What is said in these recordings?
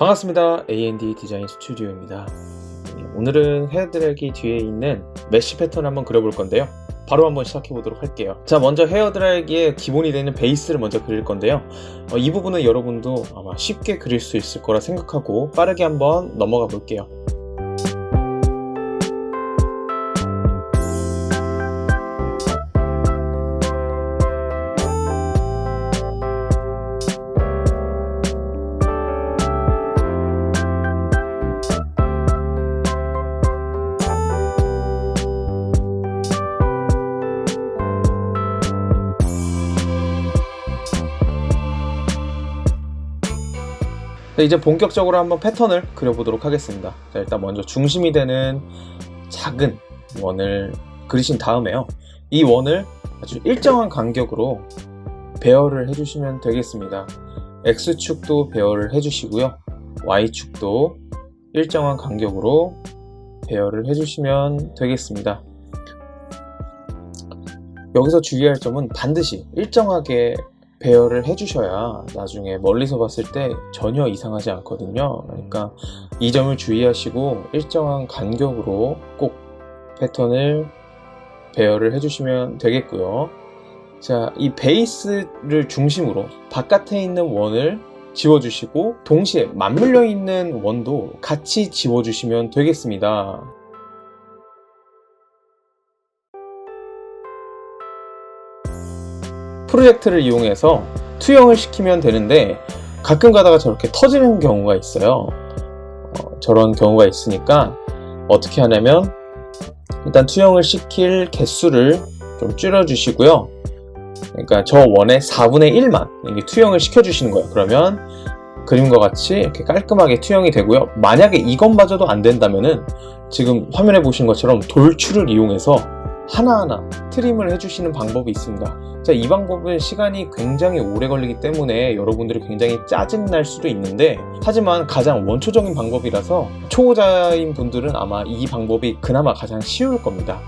반갑습니다. A&D 디자인 스튜디오입니다. 네, 오늘은 헤어드라이기 뒤에 있는 메쉬 패턴을 한번 그려볼 건데요. 바로 한번 시작해 보도록 할게요. 자, 먼저 헤어드라이기의 기본이 되는 베이스를 먼저 그릴 건데요. 어, 이 부분은 여러분도 아마 쉽게 그릴 수 있을 거라 생각하고 빠르게 한번 넘어가 볼게요. 이제 본격적으로 한번 패턴을 그려보도록 하겠습니다. 자, 일단 먼저 중심이 되는 작은 원을 그리신 다음에요. 이 원을 아주 일정한 간격으로 배열을 해주시면 되겠습니다. X축도 배열을 해주시고요. Y축도 일정한 간격으로 배열을 해주시면 되겠습니다. 여기서 주의할 점은 반드시 일정하게 배열을 해주셔야 나중에 멀리서 봤을 때 전혀 이상하지 않거든요. 그러니까 이 점을 주의하시고 일정한 간격으로 꼭 패턴을 배열을 해주시면 되겠고요. 자, 이 베이스를 중심으로 바깥에 있는 원을 지워주시고 동시에 맞물려 있는 원도 같이 지워주시면 되겠습니다. 프로젝트를 이용해서 투영을 시키면 되는데 가끔 가다가 저렇게 터지는 경우가 있어요. 어, 저런 경우가 있으니까 어떻게 하냐면 일단 투영을 시킬 개수를 좀 줄여주시고요. 그러니까 저 원의 4분의 1만 이게 투영을 시켜주시는 거예요. 그러면 그림과 같이 이렇게 깔끔하게 투영이 되고요. 만약에 이것마저도 안 된다면은 지금 화면에 보신 것처럼 돌출을 이용해서 하나하나 트림을 해주시는 방법이 있습니다. 자, 이 방법은 시간이 굉장히 오래 걸리기 때문에 여러분들이 굉장히 짜증날 수도 있는데 하지만 가장 원초적인 방법이라서 초보자인 분들은 아마 이 방법이 그나마 가장 쉬울 겁니다.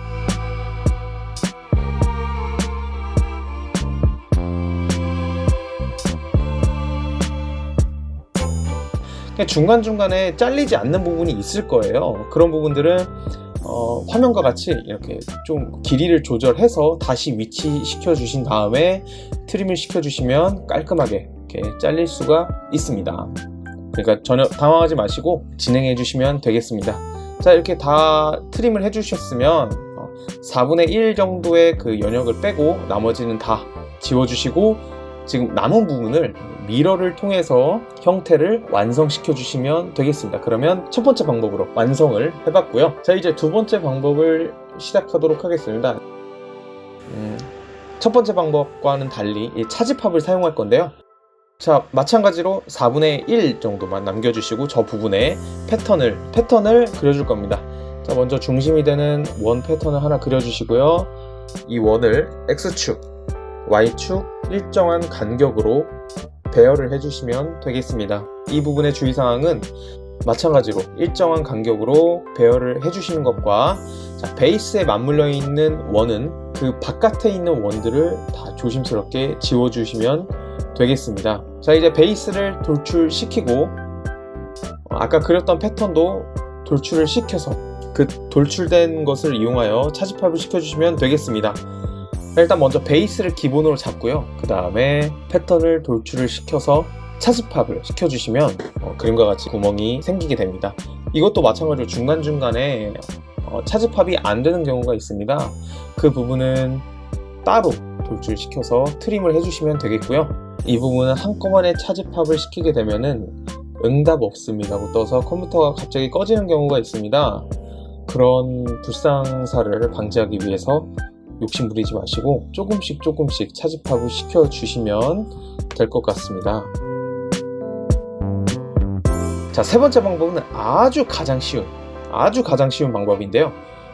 중간중간에 잘리지 않는 부분이 있을 거예요. 그런 부분들은 어, 화면과 같이 이렇게 좀 길이를 조절해서 다시 위치시켜 주신 다음에 트림을 시켜 주시면 깔끔하게 이렇게 잘릴 수가 있습니다. 그러니까 전혀 당황하지 마시고 진행해 주시면 되겠습니다. 자 이렇게 다 트림을 해 주셨으면 4분의 1 정도의 그 연역을 빼고 나머지는 다 지워 주시고 지금 남은 부분을 미러를 통해서 형태를 완성시켜 주시면 되겠습니다. 그러면 첫 번째 방법으로 완성을 해봤고요. 자 이제 두 번째 방법을 시작하도록 하겠습니다. 음, 첫 번째 방법과는 달리 이 차집합을 사용할 건데요. 자 마찬가지로 4분의 1 정도만 남겨주시고 저 부분에 패턴을 패턴을 그려줄 겁니다. 자 먼저 중심이 되는 원 패턴을 하나 그려주시고요. 이 원을 X축, Y축 일정한 간격으로 배열을 해주시면 되겠습니다. 이 부분의 주의사항은 마찬가지로 일정한 간격으로 배열을 해주시는 것과 자, 베이스에 맞물려 있는 원은 그 바깥에 있는 원들을 다 조심스럽게 지워주시면 되겠습니다. 자 이제 베이스를 돌출시키고 어, 아까 그렸던 패턴도 돌출을 시켜서 그 돌출된 것을 이용하여 차집합을 시켜주시면 되겠습니다. 일단 먼저 베이스를 기본으로 잡고요. 그 다음에 패턴을 돌출을 시켜서 차집합을 시켜주시면 어, 그림과 같이 구멍이 생기게 됩니다. 이것도 마찬가지로 중간중간에 어, 차집합이 안 되는 경우가 있습니다. 그 부분은 따로 돌출시켜서 트림을 해주시면 되겠고요. 이 부분은 한꺼번에 차집합을 시키게 되면은 응답 없습니다고 떠서 컴퓨터가 갑자기 꺼지는 경우가 있습니다. 그런 불상사를 방지하기 위해서 욕심 부리지 마시고 조금씩 조금씩 차집하고 시켜주시면 될 것 같습니다. 자, 세 번째 방법은 아주 가장 쉬운, 아주 가장 쉬운 방법인데요.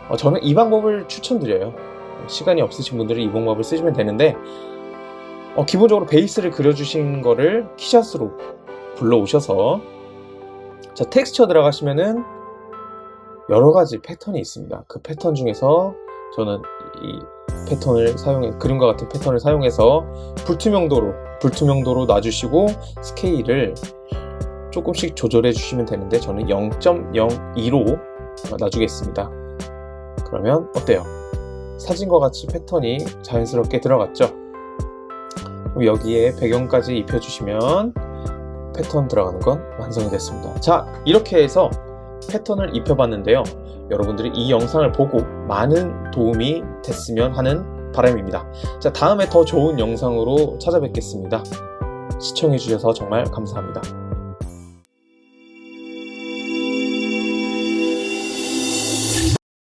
어, 저는 이 방법을 추천드려요. 시간이 없으신 분들은 이 방법을 쓰시면 되는데, 어, 기본적으로 베이스를 그려주신 거를 키샷으로 불러오셔서, 자, 텍스처 들어가시면은 여러 가지 패턴이 있습니다. 그 패턴 중에서 저는 이 패턴을 사용해 그림과 같은 패턴을 사용해서 불투명도로 불투명도로 놔주시고 스케일을 조금씩 조절해 주시면 되는데 저는 0.02로 놔주겠습니다. 그러면 어때요? 사진과 같이 패턴이 자연스럽게 들어갔죠? 여기에 배경까지 입혀주시면 패턴 들어가는 건 완성이 됐습니다. 자, 이렇게 해서 패턴을 입혀봤는데요. 여러분들이 이 영상을 보고 많은 도움이 됐으면 하는 바람입니다. 자, 다음에 더 좋은 영상으로 찾아뵙겠습니다. 시청해주셔서 정말 감사합니다.